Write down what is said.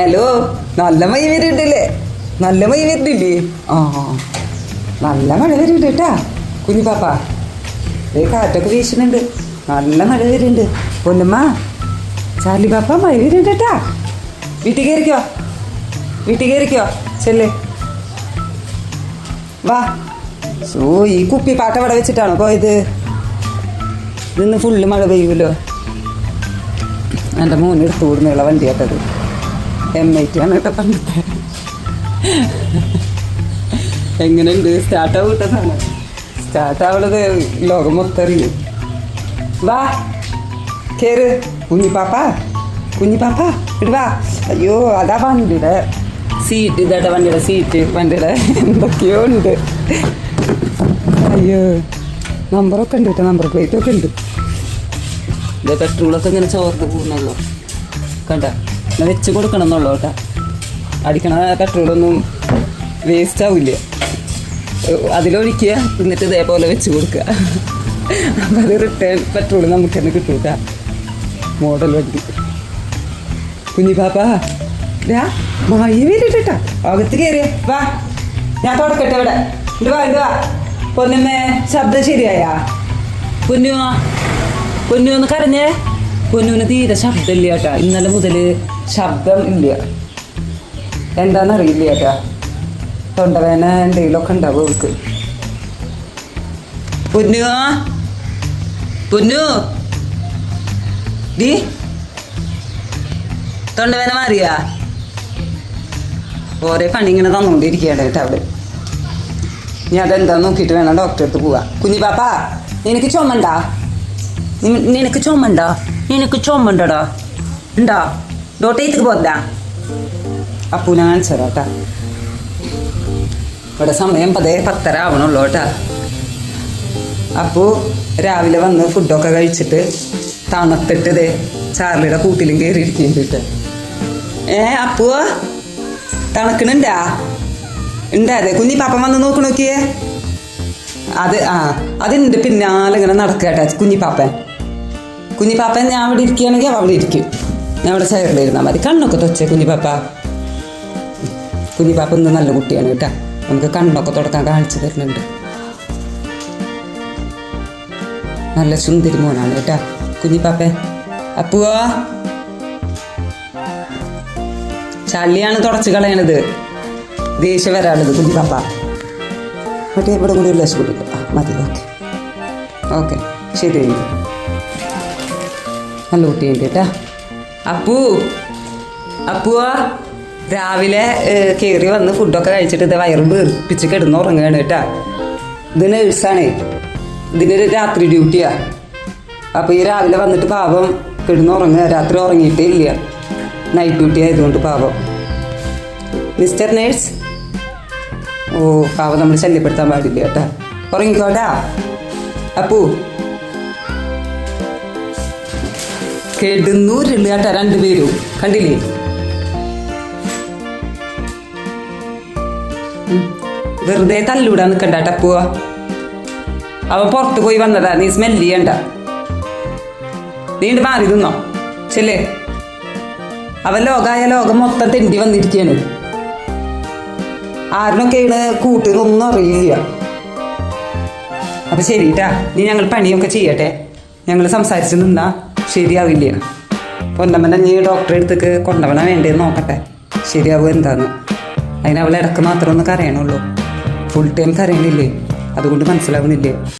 Hello നല്ല മഴ വരുന്നുണ്ടല്ലേ നല്ല മഴ വരുന്നില്ലേ ആ നല്ല മഴ വരുന്നുണ്ട് കേട്ടാ കുഞ്ഞു പാപ്പ ഏ കാറ്റൊക്കെ വീശുന്നുണ്ട്. നല്ല മഴ വരുന്നുണ്ട് പൊന്നമ്മ ചാർലി പാപ്പ മഴ വരുന്നുണ്ട് കേട്ടാ വീട്ടിൽ കയറിക്കോ? വീട്ടിൽ കയറിക്കോ? ചെല്ലേ. വാ. സോ ഈ കുപ്പി പാട്ട അവിടെ വെച്ചിട്ടാണോ പോയത്? ഇതിന്ന് ഫുള്ള് മഴ പെയ്യുമല്ലോ എന്റെ മോനെടുത്തു കൂടുന്നുള്ള വണ്ടി കേട്ടത്. എം ആണ് പണ്ടത്തെ എങ്ങനെയുണ്ട്? സ്റ്റാർട്ട് ആവട്ടെ സാധനം സ്റ്റാർട്ട് ലോകം മൊത്തം അറിയും. വാ. കേറ്. കുഞ്ഞിപ്പാപ്പ. കുഞ്ഞിപ്പാപ്പ ഇടുവാ അയ്യോ അതാ വണ്ടിയുടെ സീറ്റ് ഇതാട്ടെ വണ്ടിയുടെ സീറ്റ് വണ്ടിയുടെ എന്തൊക്കെയോ ഉണ്ട്. അയ്യോ നമ്പറൊക്കെ ഉണ്ട് കേട്ടോ നമ്പർ പ്ലേറ്റൊക്കെ ഉണ്ട്. ഇത് പെട്രോളൊക്കെ ഇങ്ങനെ ചോർന്ന് പോകുന്നല്ലോ കണ്ട? വെച്ച് കൊടുക്കണം എന്നുള്ളൂ കേട്ടോ. അടിക്കണ പെട്രോളൊന്നും വേസ്റ്റ് ആവില്ല. അതിലൊഴിക്കുക എന്നിട്ട് ഇതേപോലെ വെച്ച് കൊടുക്കുക. അപ്പം അത് റിട്ടേൺ പെട്രോൾ നമുക്ക് തന്നെ കിട്ടും കേട്ടോ. മോഡൽ വണ്ടി. കുഞ്ഞി പാപ്പ ദാ, മഴ വരിട്ടാ അകത്ത് കയറിയ വാ. ഞാൻ തുടക്കട്ടെ ഇവിടെ. ഇണ്ട് വാ ഇണ്ട് വാ. പൊന്നുമ്മേ ശബ്ദം ശരിയായാ? കുഞ്ഞു കുഞ്ഞു ഒന്ന് കരഞ്ഞേ. പൊന്നുവിന് തീരെ ശബ്ദമില്ല കേട്ടാ. ഇന്നലെ മുതൽ ശബ്ദം ഇല്ല. എന്താണെന്നറിയില്ല കേട്ടാ. തൊണ്ടവേന എന്തെങ്കിലുമൊക്കെ ഉണ്ടാവും അവർക്ക് പൊന്നു പൊന്നു. ഡി തൊണ്ടവേന മാറിയാ? ഓരോ പണി ഇങ്ങനെ തന്നുകൊണ്ടിരിക്കുകയാണ് കേട്ടോ അവിടെ ഇനി അതെന്താ നോക്കിയിട്ട് വേണം ഡോക്ടറെ അടുത്ത് പോവാ കുഞ്ഞി പാപ്പ നിനക്ക് ചുമണ്ടാ നിനക്ക് ചുമണ്ടോ നിനക്ക് ചുമണ്ടടാ ഉണ്ടോ? ഡോട്ടേക്ക് പോദ്ദാ അപ്പൂനെ തരാം കേട്ടാ ഇവിടെ സമയം പതേ പത്തര ആവണുള്ളൂ കേട്ടാ. അപ്പു രാവിലെ വന്ന് ഫുഡൊക്കെ കഴിച്ചിട്ട് തണുത്തിട്ട് ദേ ചാർലിയുടെ കൂട്ടിലും കയറി ഇരിക്കുന്നുണ്ട് ഏ അപ്പു തണുക്കണുണ്ടാ? ഉണ്ടാ അതെ കുഞ്ഞി പാപ്പൻ വന്ന് നോക്ക് നോക്കിയേ. അത് ആ അതിന്റെ പിന്നാലെ ഇങ്ങനെ നടക്കട്ടെ കുഞ്ഞിപ്പാപ്പൻ കുഞ്ഞിപ്പാപ്പൻ ഞാൻ അവിടെ ഇരിക്കുകയാണെങ്കിൽ അവ അവിടെ ഇരിക്കും. ഞാൻ അവിടെ ചേർന്നിരുന്നാൽ മതി. കണ്ണൊക്കെ തൊച്ചേ കുഞ്ഞിപ്പാപ്പ. കുഞ്ഞിപ്പാപ്പ ഇന്ന് നല്ല കുട്ടിയാണ് കേട്ടോ. നമുക്ക് കണ്ണൊക്കെ തുടക്കാൻ കാണിച്ചു തരുന്നുണ്ട്. നല്ല സുന്ദരി മോനാണ് കേട്ടാ. കുഞ്ഞിപ്പാപ്പ അപ്പുവോ? ചളിയാണ് തുടച്ച് കളയണത്. ദേഷ്യം വരാനുള്ളത് കുഞ്ഞിപ്പാപ്പ. മറ്റേ ഇവിടെ കൂടി കൂടി മതി ഓക്കെ. ഓക്കെ ശരി നല്ല കുട്ടിയുണ്ട് കേട്ടാ അപ്പു അപ്പുവാ രാവിലെ കയറി വന്ന് ഫുഡൊക്കെ കഴിച്ചിട്ട് ഇത് വയറ് വീർപ്പിച്ച് കിടന്ന് ഉറങ്ങുകയാണ് കേട്ടാ. ഇത് നേഴ്സാണേ ഇതിനൊരു രാത്രി ഡ്യൂട്ടിയാ അപ്പോൾ ഈ രാവിലെ വന്നിട്ട് പാപം കിടന്ന് ഉറങ്ങുക. രാത്രി ഉറങ്ങിയിട്ടേ ഇല്ല. നൈറ്റ് ഡ്യൂട്ടി ആയതുകൊണ്ട് പാവം. മിസ്റ്റർ നേഴ്സ് ഓ പാവം നമ്മൾ ശല്യപ്പെടുത്താൻ പാടില്ല കേട്ടാ. ഉറങ്ങിക്കോട്ടാ അപ്പു കെടുന്നൂരുള്ളു കേട്ടാ രണ്ടുപേരും കണ്ടില്ലേ. വെറുതെ തല്ലൂടാ നിൽക്കണ്ട പോവാ അവ പുറത്ത് പോയി വന്നതാ. നീ സ്മെല്ല് ചെയ്യണ്ട. നീണ്ട് മാറി നിന്നോ. ചെല്ലേ? അവ ലോകായ ലോകം മൊത്തം തെണ്ടി വന്നിരിക്കുകയാണ് ആരിനൊക്കെയാണ് കൂട്ടുകൊന്നും അറിയില്ല. അപ്പൊ ശരിട്ടാ നീ ഞങ്ങൾ പണിയൊക്കെ ചെയ്യട്ടെ. ഞങ്ങൾ സംസാരിച്ച് നിന്നാ. ശരിയാവില്ല. പൊന്നമ്മനെ നീ ഡോക്ടറെ അടുത്തേക്ക് കൊണ്ടുപോകണ വേണ്ടിയെന്ന് നോക്കട്ടെ. ശരിയാവും എന്താന്ന്. അതിന് അവൾ ഇടയ്ക്ക് മാത്രമൊന്ന് കരയണുള്ളൂ. Full time കരയണില്ലേ? അതുകൊണ്ട് മനസ്സിലാവുന്നില്ലേ